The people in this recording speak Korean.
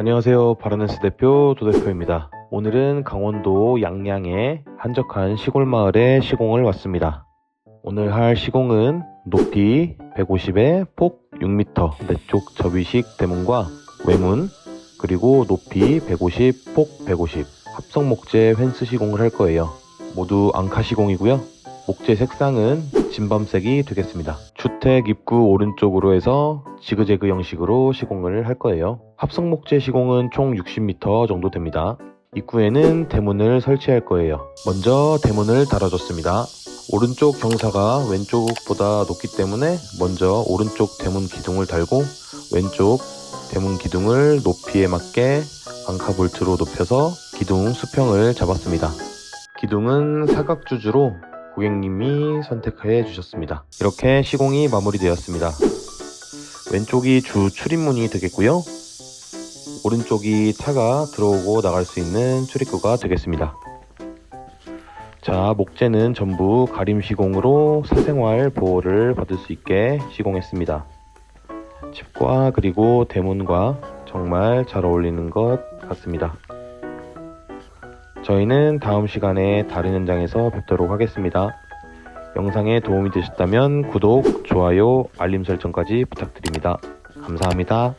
안녕하세요. 바르네스 대표 도대표입니다. 오늘은 강원도 양양의 한적한 시골 마을에 시공을 왔습니다. 오늘 할 시공은 높이 150에 폭 6m 내쪽 접이식 대문과 외문 그리고 높이 150, 폭 150 합성 목재 펜스 시공을 할 거예요. 모두 앙카 시공이고요. 목재 색상은 진밤색이 되겠습니다. 주택 입구 오른쪽으로 해서 지그재그 형식으로 시공을 할 거예요. 합성 목재 시공은 총 60m 정도 됩니다. 입구에는 대문을 설치할 거예요. 먼저 대문을 달아줬습니다. 오른쪽 경사가 왼쪽보다 높기 때문에 먼저 오른쪽 대문 기둥을 달고 왼쪽 대문 기둥을 높이에 맞게 앙카 볼트로 높여서 기둥 수평을 잡았습니다. 기둥은 사각주주로 고객님이 선택해 주셨습니다. 이렇게 시공이 마무리되었습니다. 왼쪽이 주 출입문이 되겠고요. 오른쪽이 차가 들어오고 나갈 수 있는 출입구가 되겠습니다. 자, 목재는 전부 가림 시공으로 사생활 보호를 받을 수 있게 시공했습니다. 집과 그리고 대문과 정말 잘 어울리는 것 같습니다. 저희는 다음 시간에 다른 현장에서 뵙도록 하겠습니다. 영상에 도움이 되셨다면 구독, 좋아요, 알림 설정까지 부탁드립니다. 감사합니다.